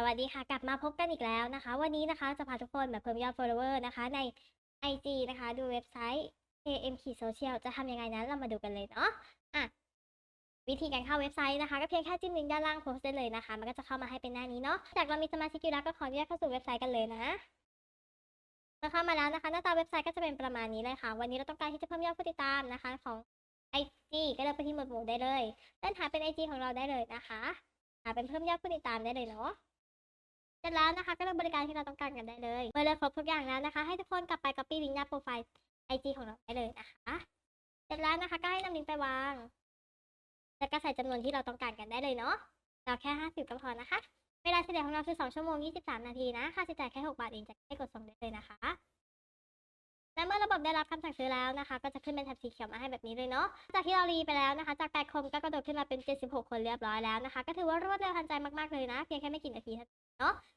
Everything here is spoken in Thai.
สวัสดีค่ะ กลับมาพบกันอีกแล้วนะคะ วันนี้นะคะจะพาทุกคนแบบเพิ่มยอด follower นะคะ ใน IG นะคะ ดูเว็บไซต์ KM Social จะทำยังไงนั้นเรามาดูกันเลยเนาะอะวิธีการเข้าเว็บไซต์นะคะ ก็เพียงแค่จิ้มลิงก์ด้านล่างโพสต์ได้เลยนะคะ มันก็จะเข้ามาให้เป็นหน้านี้เนาะจากเรามีสมาชิกอยู่แล้วก็ขออนุญาตเข้าสู่เว็บไซต์กันเลยนะเมื่อเข้ามาแล้วนะคะ หน้าตาเว็บไซต์ก็จะเป็นประมาณนี้เลยค่ะ วันนี้เราต้องการที่จะเพิ่มยอดผู้ติดตามนะคะ ของ IG ก็เลือกไปที่หมวดหมู่ได้เลยเลื่อนหาเป็น IG ของเราได้เลยนะคะหาเป็นเพิ่มยอดผู้ติดตามได้เลยเนาะ เสร็จแล้วนะคะก็เลือกบริการที่เราต้องการกันได้เลย เมื่อเลือกครบทุกอย่างแล้วนะคะ ให้ทุกคนกลับไป copy ลิงก์หน้าโปรไฟล์ IG ของเราได้เลยนะคะเสร็จแล้วนะคะก็ให้นำลิงก์ไปวาง แล้วก็ใส่จำนวนที่เราต้องการกันได้เลยเนาะเราแค่ 50 ก็พอนะคะ เวลาเฉลี่ยของเราคือ 2 ชั่วโมง 23 นาทีนะ ค่าใช้จ่ายแค่ 6 บาทเองจะให้กดส่งได้เลยนะคะ และเมื่อระบบได้รับคำสั่งซื้อแล้วนะคะ ก็จะขึ้นเป็นแถบสีเขียวมาให้แบบนี้เลยเนาะ จากที่เรารีไปแล้วนะคะ จาก8คนก็กระโดดขึ้นมาเป็น 76 คนเรียบร้อยแล้วนะคะ ก็ถือว่ารวดเร็วทันใจมากๆเลยนะ เพียงแค่ไม่กี่นาทีเท่านั้นเนาะ